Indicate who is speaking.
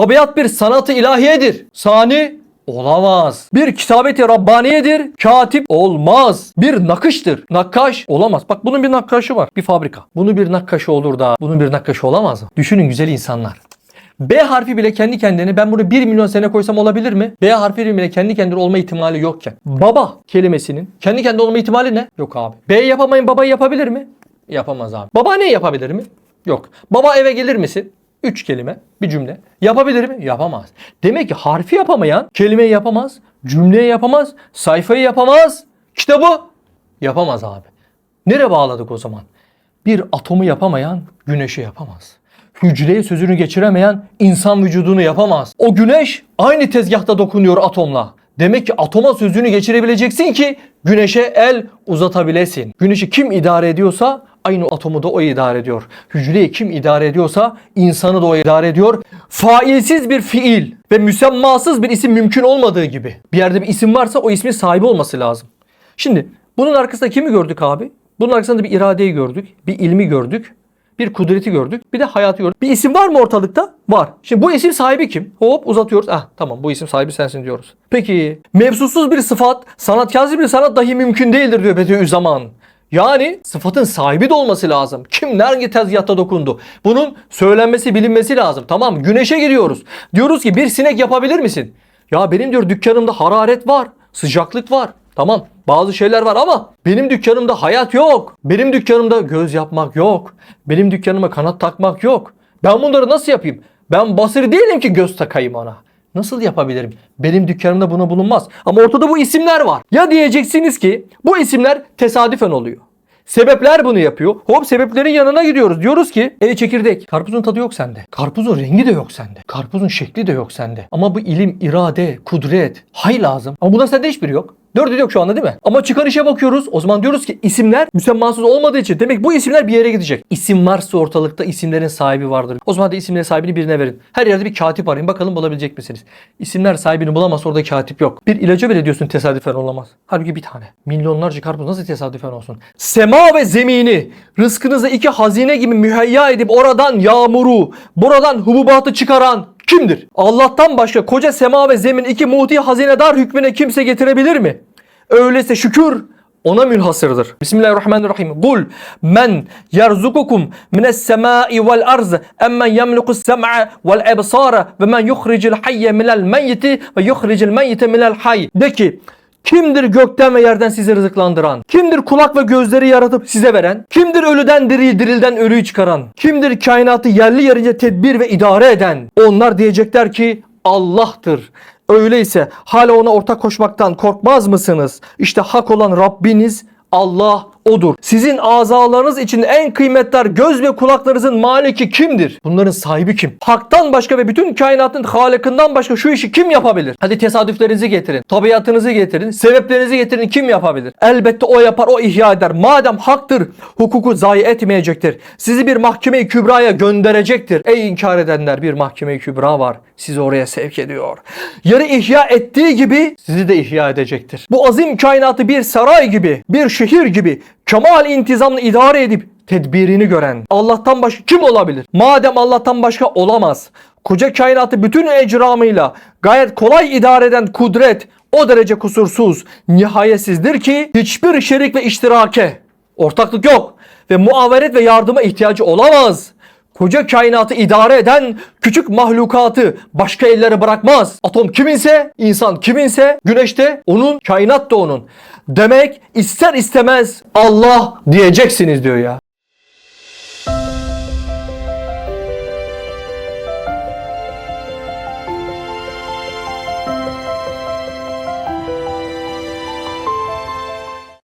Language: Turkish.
Speaker 1: Tabiat bir sanatı ilahiyedir. Sani olamaz. Bir kitabeti Rabbaniyedir. Katip olmaz. Bir nakıştır. Nakkaş olamaz. Bak bunun bir nakkaşı var. Bir fabrika. Bunun bir nakkaşı olur da bunun bir nakkaşı olamaz mı? Düşünün güzel insanlar. B harfi bile kendi kendine ben bunu 1 milyon sene koysam olabilir mi? B harfi bile kendi kendine olma ihtimali yokken. Baba kelimesinin kendi kendine olma ihtimali ne? Yok abi. B yapamayın babayı yapabilir mi? Yapamaz abi. Baba ne yapabilir mi? Yok. Baba eve gelir misin? Üç kelime, bir cümle. Yapabilir mi? Yapamaz. Demek ki harfi yapamayan kelimeyi yapamaz, cümleyi yapamaz, sayfayı yapamaz, kitabı yapamaz abi. Nereye bağladık o zaman? Bir atomu yapamayan güneşi yapamaz. Hücreye sözünü geçiremeyen insan vücudunu yapamaz. O güneş aynı tezgahta dokunuyor atomla. Demek ki atoma sözünü geçirebileceksin ki güneşe el uzatabilesin. Güneşi kim idare ediyorsa aynı atomu da o idare ediyor. Hücreyi kim idare ediyorsa insanı da o idare ediyor. Failsiz bir fiil ve müsemmasız bir isim mümkün olmadığı gibi. Bir yerde bir isim varsa o ismin sahibi olması lazım. Şimdi bunun arkasında kimi gördük abi? Bunun arkasında bir iradeyi gördük, bir ilmi gördük, bir kudreti gördük, bir de hayatı gördük. Bir isim var mı ortalıkta? Var. Şimdi bu isim sahibi kim? Hop uzatıyoruz. Ah tamam bu isim sahibi sensin diyoruz. Peki mevsusuz bir sıfat, sanatkâr bir sanat dahi mümkün değildir diyor Bediüzzaman. Yani sıfatın sahibi de olması lazım. Kim hangi tezgahta dokundu? Bunun söylenmesi, bilinmesi lazım. Tamam güneşe giriyoruz. Diyoruz ki bir sinek yapabilir misin? Ya benim diyor dükkanımda hararet var, sıcaklık var. Tamam bazı şeyler var ama benim dükkanımda hayat yok. Benim dükkanımda göz yapmak yok. Benim dükkanıma kanat takmak yok. Ben bunları nasıl yapayım? Ben basır değilim ki göz takayım ona. Nasıl yapabilirim? Benim dükkanımda buna bulunmaz. Ama ortada bu isimler var. Ya diyeceksiniz ki bu isimler tesadüfen oluyor. Sebepler bunu yapıyor. Hop sebeplerin yanına gidiyoruz. Diyoruz ki ey çekirdek. Karpuzun tadı yok sende. Karpuzun rengi de yok sende. Karpuzun şekli de yok sende. Ama bu ilim, irade, kudret, hay lazım. Ama bunlar sende hiçbiri yok. Dördü de yok şu anda değil mi? Ama çıkar işe bakıyoruz. O zaman diyoruz ki isimler müsemmasız olmadığı için demek bu isimler bir yere gidecek. İsim varsa ortalıkta isimlerin sahibi vardır. O zaman da isimlerin sahibini birine verin. Her yerde bir katip arayın. Bakalım bulabilecek misiniz? İsimler sahibini bulamazsa orada katip yok. Bir ilaca bile diyorsun tesadüfen olamaz. Halbuki bir tane. Milyonlarca karpuz nasıl tesadüfen olsun? Sema ve zemini rızkınızı iki hazine gibi müheyya edip oradan yağmuru, buradan hububatı çıkaran kimdir? Allah'tan başka koca sema ve zemin iki muhti hazinedar hükmüne kimse getirebilir mi? Öyleyse şükür ona münhasırdır. Bismillahirrahmanirrahim. Kul men yerzukukum mines semai vel arz emmen yemlikus sem'a vel ebsara ve men yuhricul hayye minel meyyiti ve yuhricul meyyite minel hayy. De ki Kimdir gökten ve yerden sizi rızıklandıran? Kimdir kulak ve gözleri yaratıp size veren? Kimdir ölüden diriyi dirilden ölüyü çıkaran? Kimdir kainatı yerli yerince tedbir ve idare eden? Onlar diyecekler ki Allah'tır. Öyleyse hala ona ortak koşmaktan korkmaz mısınız? İşte hak olan Rabbiniz Allah odur. Sizin azalarınız için en kıymetli göz ve kulaklarınızın maliki kimdir? Bunların sahibi kim? Hak'tan başka ve bütün kainatın halikından başka şu işi kim yapabilir? Hadi tesadüflerinizi getirin. Tabiatınızı getirin. Sebeplerinizi getirin. Kim yapabilir? Elbette o yapar, o ihya eder. Madem haktır, hukuku zayi etmeyecektir. Sizi bir mahkeme-i kübraya gönderecektir. Ey inkar edenler bir mahkeme-i kübra var. Sizi oraya sevk ediyor. Yarı ihya ettiği gibi sizi de ihya edecektir. Bu azim kainatı bir saray gibi, bir şehir gibi kemal intizamlı idare edip tedbirini gören Allah'tan başka kim olabilir? Madem Allah'tan başka olamaz. Koca kainatı bütün ecramıyla gayet kolay idare eden kudret o derece kusursuz, nihayetsizdir ki hiçbir şerik ve iştirake ortaklık yok ve muaveret ve yardıma ihtiyacı olamaz. Koca kainatı idare eden küçük mahlukatı başka ellere bırakmaz. Atom kiminse, insan kiminse, güneşte onun, kainat da onun. Demek ister istemez Allah diyeceksiniz diyor ya.